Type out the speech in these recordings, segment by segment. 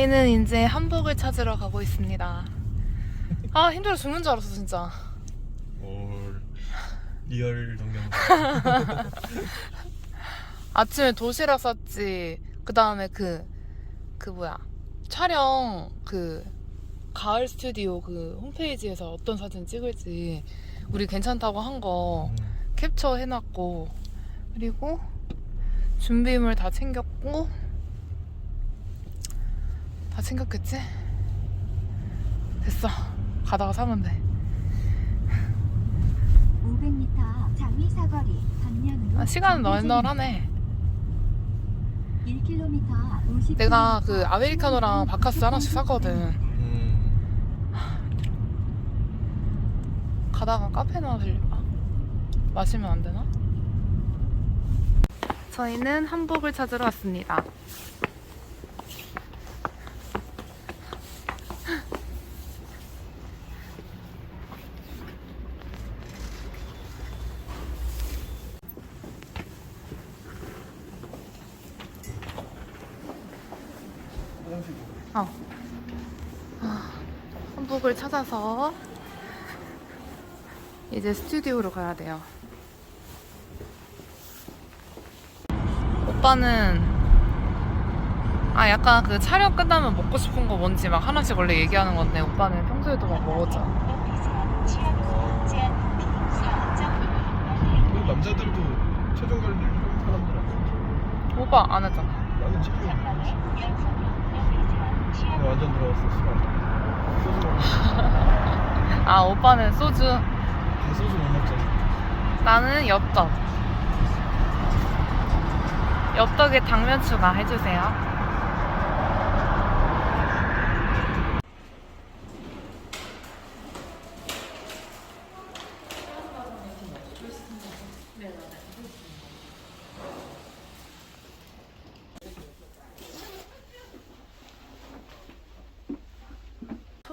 저희는 이제 한복을 찾으러 가고 있습니다. 아 힘들어 죽는 줄 알았어 진짜. 올 리얼 동영 아침에 도시락 쌌지. 그 다음에 그, 그 뭐야. 촬영 그 가을 스튜디오 그 홈페이지에서 어떤 사진 찍을지 우리 괜찮다고 한 거 캡처 해놨고 그리고 준비물 다 챙겼고 다 챙겼겠지? 됐어. 가다가 사면 돼. 500m 장미 사거리 방면으로 아, 시간은 널널하네. 1km 50 내가 그 아메리카노랑 바카스 하나씩 샀거든. 음. 가다가 카페나 들릴까? 마시면 안 되나? 저희는 한복을 찾으러 왔습니다. 어. 아, 한복을 찾아서 이제 스튜디오로 가야 돼요. 오빠는 아 약간 그 촬영 끝나면 먹고 싶은 거 뭔지 막 하나씩 원래 얘기하는 건데 오빠는 평소에도 막 먹었잖아. 근데 남자들도 체중 관리를 하는 사람들? 오빠 안 했잖아. 나는 체중 나 완전 들어갔어 수박 아 오빠는 소주, 다 소주 못 먹잖아 나는 엽떡. 엽떡에 당면 추가 해주세요.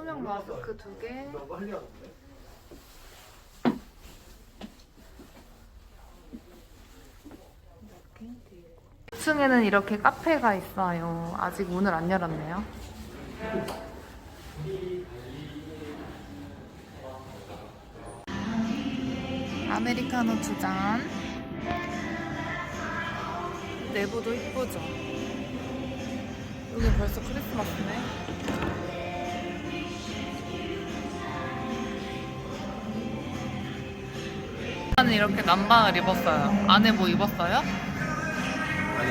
투명 마스크 두 개. 2층에는 이렇게 카페가 있어요. 아직 문을 안 열었네요. 아메리카노 두 잔. 내부도 이쁘죠? 여기 벌써 크리스마스네. 저는 이렇게 남방을 입었어요. 안에 뭐 입었어요? 아니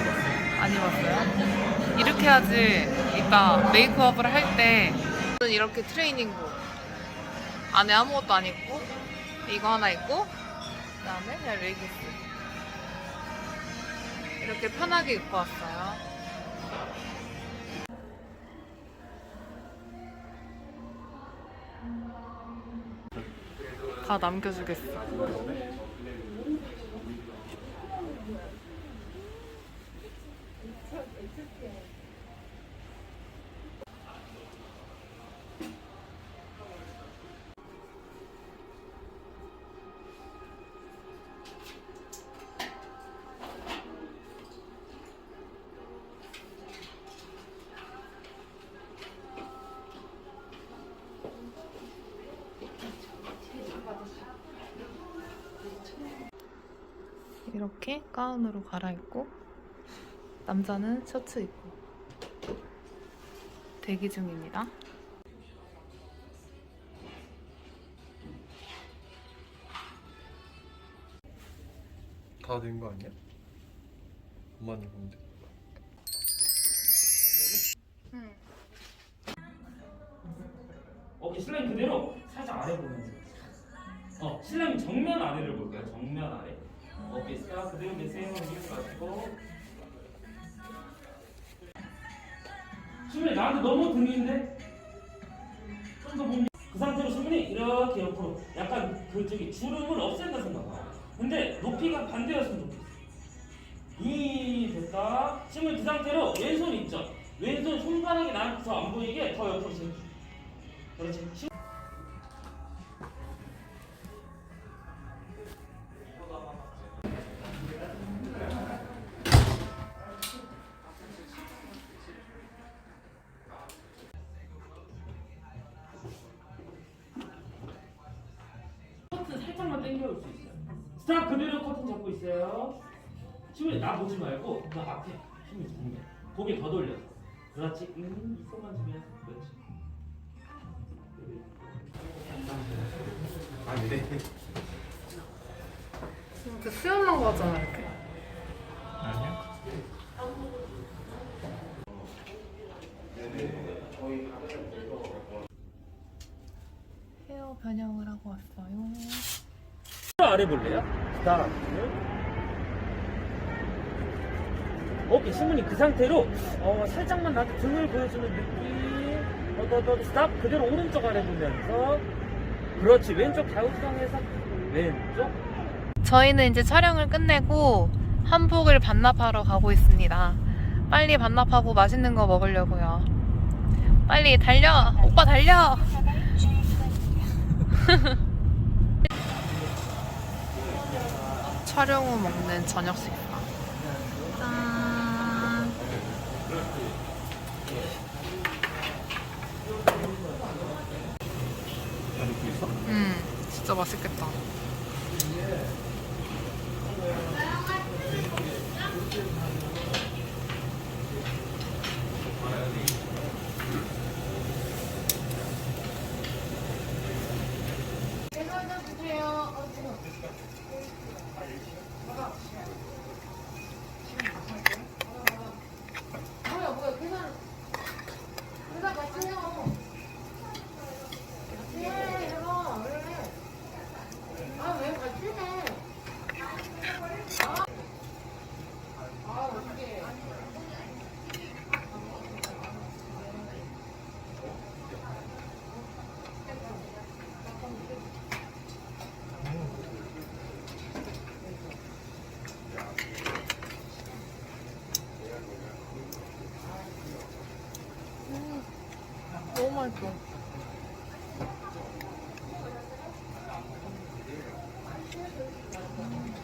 맞어 안 입었어요? 이렇게 해야지 이따 메이크업을 할 때 저는 이렇게 트레이닝복 안에 아무것도 안 입고 이거 하나 입고 그 다음에 그냥 레깅스 이렇게 편하게 입고 왔어요 다 남겨주겠어 이렇게 가운으로 갈아입고 남자는 셔츠 입고 대기 중입니다. 다 된 거 아니야? 엄마는 입으면 돼 어깨 신라인 그대로 살짝 아래 보면서 어 신라인 정면 아래를 볼까요? 정면 아래 그대로 내세우는 게 가지고. 수민이 나한테 너무 들리는데? 좀 더 보면 그 상태로 수민이 이렇게 옆으로 약간 그쪽이 주름을 없앤다 생각하고. 근데 높이가 반대였으면 좋겠어. 이 됐다. 수민이 그 상태로 왼손 있죠? 왼손 손가락이 나한테 안 보이게 더 옆으로 세워 그렇지 당겨올 수 있어요. 스탑 그대로 커튼 잡고 있어요. 신부님 나 보지 말고 그 앞에 신부님 정면 고개 더 돌려서. 그렇지. 음, 이 손만 주면 그렇지. 아네. 이렇게 수염난 거 하잖아 이렇게. 아니야 헤어 변형을 하고 왔어요 아래 볼래요? 스탑 오케이 신부님 그 상태로 어, 살짝만 나한테 등을 보여주는 느낌 어, 더, 더, 스탑 그대로 오른쪽 아래 보면서 그렇지 왼쪽 좌우상에서 왼쪽 저희는 이제 촬영을 끝내고 한복을 반납하러 가고 있습니다. 빨리 반납하고 맛있는 거 먹으려고요. 빨리 달려! 오빠 달려! 촬영 후 먹는 저녁 식사. 짠! 음, 진짜 맛있겠다. 맛있어. 음.